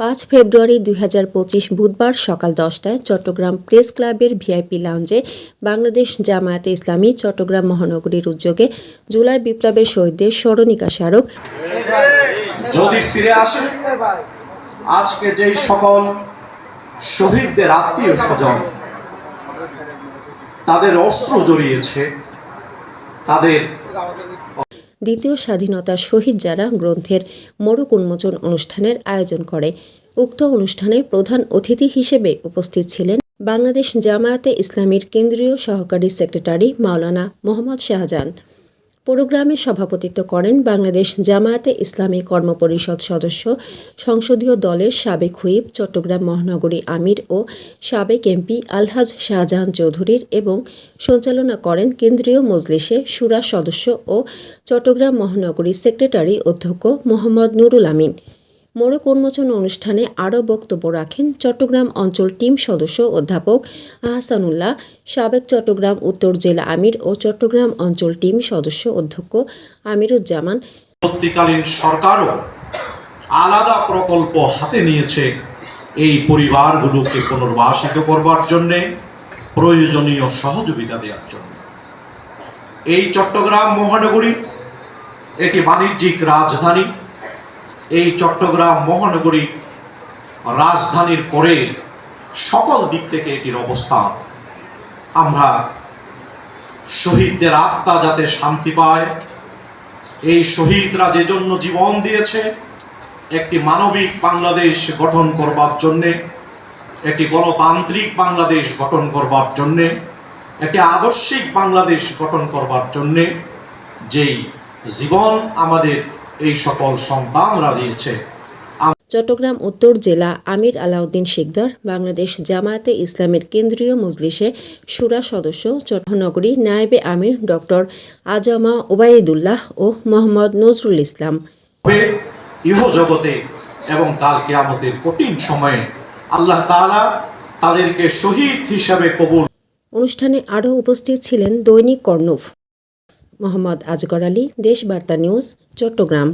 পাঁচ ফেব্রুয়ারি দুই বুধবার সকাল দশটায় চট্টগ্রাম প্রেস ক্লাবের ভিআইপি লাউঞ্জে বাংলাদেশ জামায়াতে ইসলামী চট্টগ্রাম মহানগরীর উদ্যোগে জুলাই বিপ্লবের শহীদদের স্মরণিকা স্মারক। যদি ফিরে আসে, আজকে যেই সকল শহীদদের আত্মীয় স্বজন তাদের অস্ত্র জড়িয়েছে, তাদের দ্বিতীয় স্বাধীনতার শহীদ যারা গ্রন্থের মোড়ক উন্মোচন অনুষ্ঠানের আয়োজন করে। উক্ত অনুষ্ঠানে প্রধান অতিথি হিসেবে উপস্থিত ছিলেন বাংলাদেশ জামায়াতে ইসলামীর কেন্দ্রীয় সহকারী সেক্রেটারি মাওলানা মোহাম্মদ শাহজাহান। প্রোগ্রামে সভাপতিত্ব করেন বাংলাদেশ জামায়াতে ইসলামী কর্মপরিষদ সদস্য, সংসদীয় দলের সাবেক হুইপ চট্টগ্রাম মহানগরী আমির ও সাবেক এমপি আলহাজ শাহজাহান চৌধুরীর এবং সঞ্চালনা করেন কেন্দ্রীয় মজলিসে সুরা সদস্য ও চট্টগ্রাম মহানগরী সেক্রেটারি অধ্যক্ষ মোহাম্মদ নুরুল আমিন। মোড়ক উন্মোচন অনুষ্ঠানে আরও বক্তব্য রাখেন চট্টগ্রাম অঞ্চল টিম সদস্য অধ্যাপক আহসানুল্লাহ, সাবেক চট্টগ্রাম উত্তর জেলা আমির ও চট্টগ্রাম অঞ্চল টিম সদস্য অধ্যক্ষ আমিরুজ্জামান। পরবর্তীকালীন সরকারও আলাদা প্রকল্প হাতে নিয়েছে এই পরিবারগুলোকে পুনর্বাসিত করবার জন্যে, প্রয়োজনীয় সহযোগিতা দেওয়ার জন্য। এই চট্টগ্রাম মহানগরী, এটি বাণিজ্যিক রাজধানী এই চট্টগ্রাম মহানগরী রাজধানীর পরে সকল দিক থেকে এটির অবস্থান। আমরা শহীদদের আত্মা যাতে শান্তি পায়, এই শহীদরা যে জন্য জীবন দিয়েছে, একটি মানবিক বাংলাদেশ গঠন করবার জন্যে, একটি গণতান্ত্রিক বাংলাদেশ গঠন করবার জন্যে, একটি আদর্শিক বাংলাদেশ গঠন করবার জন্যে যেই জীবন আমাদের এই সকল সন্তানরা দিয়েছে। চট্টগ্রাম উত্তর জেলা আমির আলাউদ্দিন শিকদার বাংলাদেশ জামায়াতে ইসলামের কেন্দ্রীয় মজলিসে সুরা সদস্য চট্টনগরী নায়েবে আমির ডক্টর আজামা ওবায়দুল্লাহ ও মোহাম্মদ নজরুল ইসলাম। ইহ জগতে এবং কাল কেয়ামতের কঠিন সময়ে আল্লাহ তাআলা তাদেরকে শহীদ হিসাবে কবুল অনুষ্ঠানে আরও উপস্থিত ছিলেন দৈনিক কর্ণফ। মোহাম্মদ আজগর আলী দেশবার্তা নিউজ চট্টগ্রাম।